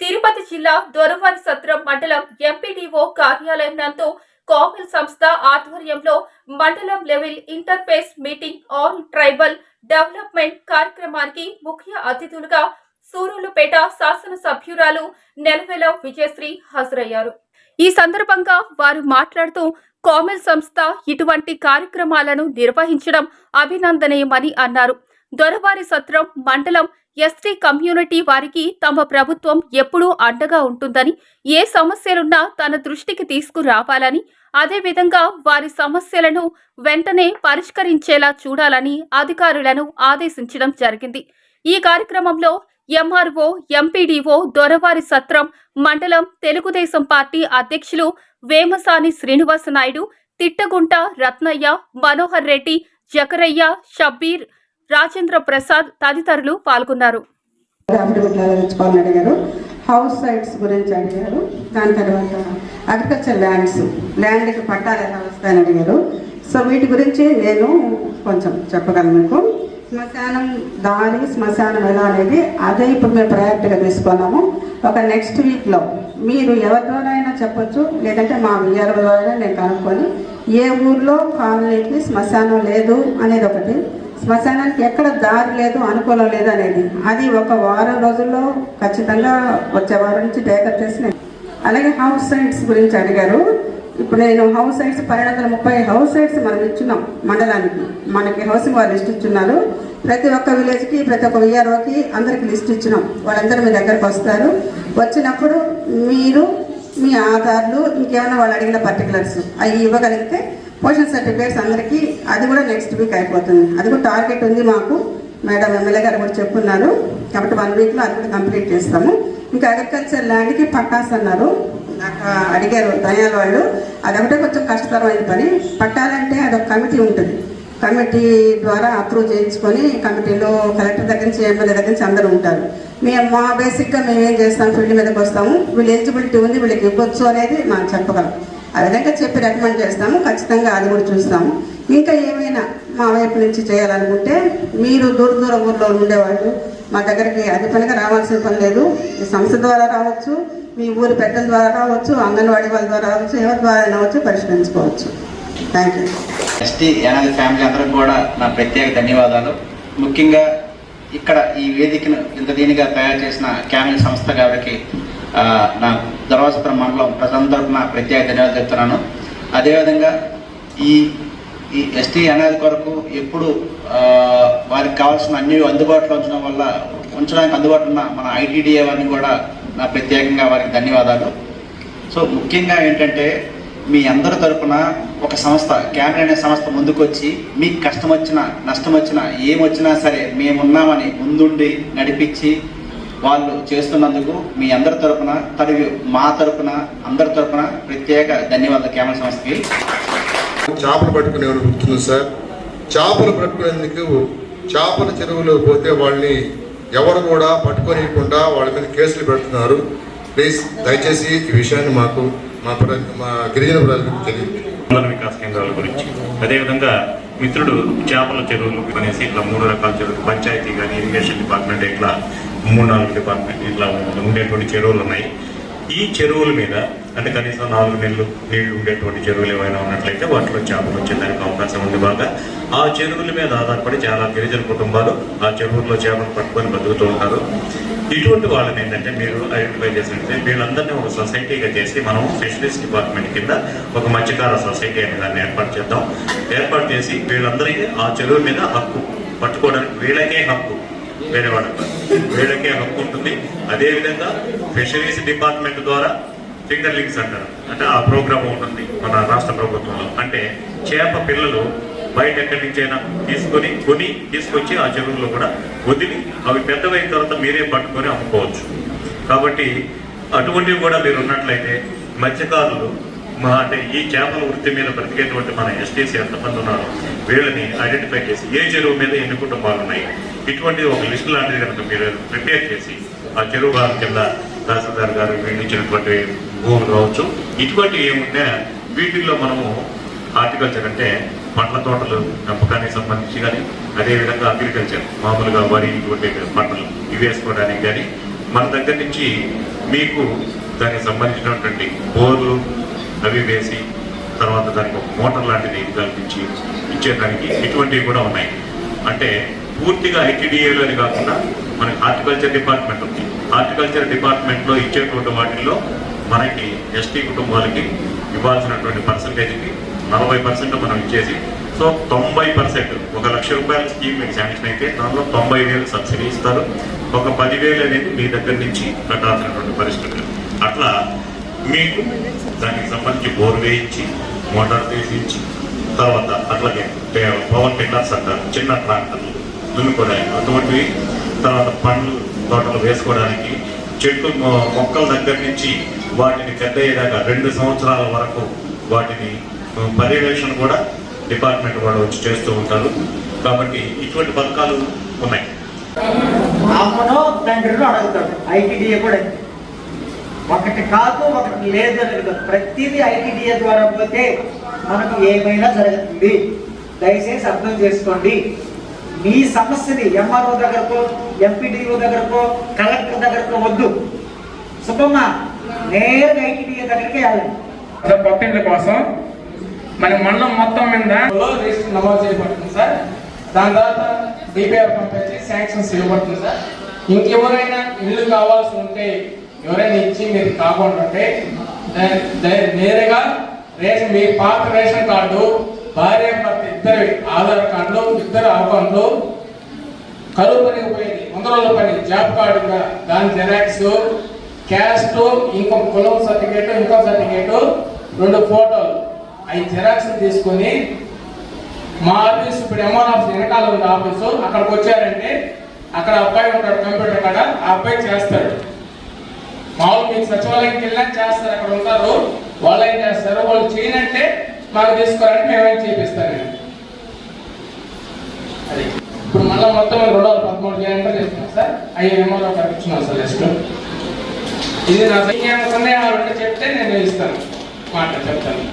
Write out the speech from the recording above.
తిరుపతి జిల్లా దొరవారి సత్రం మండలం ఎంపీడీఓ కార్యాలయం నందు కోమల్ సంస్థ ఆధ్వర్యంలో మండలం level interface meeting all tribal development కార్యక్రమానికి ముఖ్య అతిథులుగా సూరూలుపేట శాసనసభ్యురాలు నెలవెల విజయశ్రీ హాజరయ్యారు. ఈ సందర్భంగా వారు మాట్లాడుతూ కోమెల్ సంస్థ ఇటువంటి కార్యక్రమాలను నిర్వహించడం అభినందనీయమని అన్నారు. దొరవారి సత్రం మండలం ఎస్టీ కమ్యూనిటీ వారికి తమ ప్రభుత్వం ఎప్పుడూ అండగా ఉంటుందని ఏ సమస్యలున్నా తన దృష్టికి తీసుకురావాలని అదేవిధంగా వారి సమస్యలను వెంటనే పరిష్కరించేలా చూడాలని అధికారులను ఆదేశించడం జరిగింది. ఈ కార్యక్రమంలో ఎంఆర్ఓ ఎంపీడీఓ దొరవారి సత్రం మండలం తెలుగుదేశం పార్టీ అధ్యక్షులు వేమసాని శ్రీనివాస నాయుడు తిట్టగుంట రత్నయ్య మనోహర్ రెడ్డి జకరయ్య షబ్బీర్ రాజేంద్ర ప్రసాద్ తదితరులు పాల్గొన్నారు. తెచ్చుకోవాలని అడిగారు. హౌస్ సైట్స్ గురించి అడిగారు. దాని తర్వాత అగ్రికల్చర్ ల్యాండ్స్ ల్యాండ్కి పట్టాలు ఎలా వస్తాయని అడిగారు. సో వీటి గురించి నేను కొంచెం చెప్పగలను మీకు. శ్మశానం దారి శ్మశానం ఎలా అనేది అదే ఇప్పుడు మేము ప్రయారిటీగా తీసుకున్నాము. ఒక నెక్స్ట్ వీక్లో మీరు ఎవరి ద్వారా చెప్పొచ్చు లేదంటే మా విఆర్ఓ ద్వారా నేను కనుక్కొని ఏ ఊర్లో కాలనీకి శ్మశానం లేదు అనేది ఒకటి శ్మశానానికి ఎక్కడ దారి లేదు అనుకూలం లేదు అనేది. అది ఒక వారం రోజుల్లో ఖచ్చితంగా వచ్చే వారం నుంచి టేకప్ చేసి నేను- అలాగే హౌస్ సైట్స్ గురించి అడిగారు. ఇప్పుడు నేను హౌస్ సైట్స్ పన్నెండు వందల ముప్పై హౌస్ సైట్స్ మనం ఇచ్చున్నాం మండలానికి. మనకి హౌసింగ్ వారు లిస్ట్ ఇచ్చున్నారు. ప్రతి ఒక్క విలేజ్కి ప్రతి ఒక్క విఆర్ఓకి అందరికి లిస్ట్ ఇచ్చినాం. వాళ్ళందరూ మీ దగ్గరకు వస్తారు. వచ్చినప్పుడు మీరు మీ ఆధార్లు ఇంకేమైనా వాళ్ళు అడిగిన పర్టికులర్స్ అవి ఇవ్వగలిగితే పోషన్ సర్టిఫికేట్స్ అందరికీ. అది కూడా నెక్స్ట్ వీక్ అయిపోతుంది. అది కూడా టార్గెట్ ఉంది మాకు. మేడం ఎమ్మెల్యే గారు కూడా చెప్పున్నారు. కాబట్టి వన్ వీక్లో అది కూడా కంప్లీట్ చేస్తాము. ఇంకా అగ్రికల్చర్ ల్యాండ్కి పట్టాస్ అన్నారు. నాకు అడిగారు దయాల వాళ్ళు. అదొకటే కొంచెం కష్టతరమైన పని. పట్టాలంటే అదొక కమిటీ ఉంటుంది. కమిటీ ద్వారా అప్రూవ్ చేయించుకొని కమిటీలో కలెక్టర్ దగ్గర నుంచి ఎమ్మెల్యే దగ్గర నుంచి అందరూ ఉంటారు. మేము మా బేసిక్గా మేము ఏం చేస్తాం? ఫీల్డ్ మీదకి వస్తాము. వీళ్ళు ఎలిజిబిలిటీ ఉంది వీళ్ళకి ఇవ్వచ్చు అనేది మనం చెప్పగలం. ఆ విధంగా చెప్పి రికమెండ్ చేస్తాము. ఖచ్చితంగా అది కూడా చూస్తాము. ఇంకా ఏమైనా మా వైపు నుంచి చేయాలనుకుంటే మీరు దూర దూర ఊర్లో ఉండేవాళ్ళు మా దగ్గరికి అది పనిగా రావాల్సిన పని లేదు. ఈ సంస్థ ద్వారా రావచ్చు మీ ఊరి పెద్దల ద్వారా రావచ్చు అంగన్వాడీ వాళ్ళ ద్వారా రావచ్చు ఎవరి ద్వారా అయినా వచ్చి పరిష్కరించుకోవచ్చు. Thank you ST Yanadi family అందరూ కూడా నా ప్రత్యేక ధన్యవాదాలు. ముఖ్యంగా ఇక్కడ ఈ వేదికను ఇంత దీనిగా తయారు చేసిన క్యామిల్ సంస్థ గారికి నా దర్వాసపురం మండలం ప్రజలందరూ తరఫున ప్రత్యేక ధన్యవాదాలు చెప్తున్నాను. అదేవిధంగా ఈ ఈ ఎస్టీ అనాది కొరకు ఎప్పుడు వారికి కావాల్సిన అన్ని అందుబాటులో ఉంచడం వల్ల ఉంచడానికి అందుబాటులో ఉన్న మన ఐటీడీఏ వారిని కూడా నా ప్రత్యేకంగా వారికి ధన్యవాదాలు. సో ముఖ్యంగా ఏంటంటే మీ అందరి తరపున ఒక సంస్థ క్యామెరా అనే సంస్థ ముందుకొచ్చి మీకు కష్టం వచ్చినా నష్టం వచ్చినా ఏమొచ్చినా సరే మేమున్నామని ముందుండి నడిపించి వాళ్ళు చేస్తున్నందుకు మీ అందరి తరపున తరిగి మా తరపున అందరి తరపున ప్రత్యేక ధన్యవాదాలు కెమెరా సంస్థకి. చేపలు పట్టుకునే వృత్తులు సార్. చేపలు పట్టుకునేందుకు చేపల చెరువులో పోతే వాళ్ళని ఎవరు కూడా పట్టుకోనియకుండా వాళ్ళ మీద కేసులు పెడుతున్నారు. ప్లీజ్ దయచేసి ఈ విషయాన్ని మాకు మా ప్ర మా గిరిజన ప్రజలకు తెలియదు వికాస్ కేంద్రాల గురించి. అదేవిధంగా మిత్రుడు చేపల చెరువులు అనేసి ఇట్లా మూడు రకాల చెరువులు పంచాయతీ కానీ ఇరిగేషన్ డిపార్ట్మెంట్ ఇట్లా మూడు నాలుగు డిపార్ట్మెంట్ ఇట్లా ఉండేటువంటి చెరువులు ఉన్నాయి. ఈ చెరువుల మీద అంటే కనీసం నాలుగు నెలలు నీళ్ళు ఉండేటువంటి చెరువులు ఏమైనా ఉన్నట్లయితే వాటిలో చేపలు వచ్చేదానికి అవకాశం ఉంది బాగా. ఆ చెరువుల మీద ఆధారపడి చాలా గిరిజన కుటుంబాలు ఆ చెరువుల్లో చేపలు పట్టుకొని బతుకుతూ ఉంటారు. ఇటువంటి వాళ్ళని ఏంటంటే మీరు ఐడెంటిఫై చేసినట్లయితే వీళ్ళందరినీ ఒక సొసైటీగా చేసి మనం ఫిషరీస్ డిపార్ట్మెంట్ కింద ఒక మత్స్యకార సొసైటీ అనే దాన్ని ఏర్పాటు చేద్దాం. ఏర్పాటు చేసి వీళ్ళందరికీ ఆ చెరువు మీద హక్కు. పట్టుకోవడానికి వీళ్ళకే హక్కు. వేరే వాళ్ళకి వీళ్ళకే హక్కు ఉంటుంది. అదేవిధంగా ఫిషరీస్ డిపార్ట్మెంట్ ద్వారా ఫింగర్ లింక్స్ అంటారు. అంటే ఆ ప్రోగ్రామ్ ఉంటుంది మన రాష్ట్ర ప్రభుత్వంలో. అంటే చేప పిల్లలు బయట ఎక్కడి నుంచైనా తీసుకొని కొని తీసుకొచ్చి ఆ చెరువుల్లో కూడా వదిలి అవి పెద్దవైన తర్వాత మీరే పట్టుకొని అమ్ముకోవచ్చు. కాబట్టి అటువంటివి కూడా మీరు ఉన్నట్లయితే మత్స్యకారులు మా అంటే ఈ చేపల వృత్తి మీద బ్రతికేటువంటి మన ఎస్టీసీ ఎంతమంది ఉన్నారో వీళ్ళని ఐడెంటిఫై చేసి ఏ చెరువు మీద ఎన్ని కుటుంబాలు ఉన్నాయి ఇటువంటి ఒక లిస్ట్ లాంటిది కనుక మీరు ప్రిపేర్ చేసి ఆ చెరువు గారి కింద తహసీల్దార్ గారు వీళ్ళు ఇచ్చినటువంటి భూములు కావచ్చు ఇటువంటి ఏమున్నా వీటిల్లో మనము హార్టికల్చర్ అంటే పండ్ల తోటలు పెంపకానికి సంబంధించి కానీ అదేవిధంగా అగ్రికల్చర్ మామూలుగా వరి ఇటువంటి పంటలు ఇవి వేసుకోవడానికి కానీ మన దగ్గర నుంచి మీకు దానికి సంబంధించినటువంటి బోర్లు అవి వేసి తర్వాత దానికి ఒక మోటార్ లాంటిది కల్పించి ఇచ్చేదానికి ఇటువంటివి కూడా ఉన్నాయి. అంటే పూర్తిగా ఐటీడీఏలోని కాకుండా మనకి హార్టికల్చర్ డిపార్ట్మెంట్ ఉంది. హార్టికల్చర్ డిపార్ట్మెంట్లో ఇచ్చేటువంటి వాటిల్లో మనకి ఎస్టీ కుటుంబాలకి ఇవ్వాల్సినటువంటి పర్సంటేజ్కి నలభై పర్సెంట్ మనం ఇచ్చేసి సో తొంభై పర్సెంట్ ఒక లక్ష రూపాయల స్కీమ్ మీకు శాంక్షన్ అయితే దానిలో తొంభై వేలు సబ్సిడీ ఇస్తారు. ఒక పదివేలు అనేది మీ దగ్గర నుంచి కట్టాల్సినటువంటి పరిస్థితులు. అట్లా మీకు దానికి సంబంధించి బోర్ వేయించి మోటార్ వేసించి తర్వాత అట్లాగే పవర్ టిల్లర్స్ అంటారు చిన్న ట్రాక్టర్లు దున్నుకోవడానికి అటువంటివి తర్వాత పండ్లు తోటలు వేసుకోవడానికి చెట్టు మొక్కల దగ్గర నుంచి వాటిని పెద్ద అయ్యేదాకా రెండు సంవత్సరాల వరకు వాటిని పర్యవేక్షణ కూడా డిపార్ట్మెంట్ వాళ్ళు వచ్చి చేస్తూ ఉంటారు. కాబట్టి ఇటువంటి పథకాలు ఉన్నాయి. అడుగుతాడు. ఐటీడీఏ కూడా ఒకటి కాదు ఒకటి లేదు ప్రతిదీ ఐటీడీఏ ద్వారా పోతే మనకు ఏమైనా జరుగుతుంది. దయచేసి అర్థం చేసుకోండి. మీ సమస్యని ఎంఆర్ఓ దగ్గరకో ఎంపీడీఓ దగ్గరకో కలెక్టర్ దగ్గరకో వద్దు. సుబ్బమ్మ నేరుగా ఐటీడీఏ దగ్గరికి వెళ్ళండి. కోసం. మన మండలం మొత్తం మీద నమోదు చేయబడుతుంది సార్. దాని తర్వాత డిపిఆర్ పంపించి శాంక్షన్స్ ఇవ్వబడుతుంది సార్. ఇంకెవరైనా ఇల్లు కావాల్సి ఉంటే ఎవరైనా ఇచ్చి మీరు కాకుండా నేరుగా రేషన్ మీ పాత రేషన్ కార్డు భార్య భర్త ఇద్దరు ఆధార్ కార్డులు ఇద్దరు అకౌంట్లు కరువు పనికి పోయింది వంద రోజుల పని జాబ్ కార్డు దాని జెరాక్స్ క్యాస్ట్ ఇన్కమ్ కులం సర్టిఫికేట్ ఇన్కమ్ సర్టిఫికేట్ రెండు ఫోటోలు. అవి జెరాక్స్ తీసుకొని మా ఆఫీస్ ఇప్పుడు ఎంఆర్ ఆఫీస్ వెనకాల ఉంది ఆఫీసు అక్కడికి వచ్చారంటే అక్కడ అబ్బాయి ఉంటాడు కంప్యూటర్ కాడ ఆ అబ్బాయి చేస్తాడు. మామూలు మీకు సచివాలయంకి వెళ్ళినా చేస్తారు అక్కడ ఉంటారు. వాళ్ళు ఏం చేస్తారు వాళ్ళు చేయనంటే మాకు తీసుకోవాలంటే మేమేం చేపిస్తాను అది. ఇప్పుడు మళ్ళీ మొత్తం రెండు వందల పదమూడు చేయాలంటే చేస్తున్నాం సార్? అవి ఎంఆర్ఓ గారికి సార్ లిస్ట్ ఇది నా సందేహాలు ఉంటే చెప్తే నేను ఇస్తాను. మాట చెప్తాను.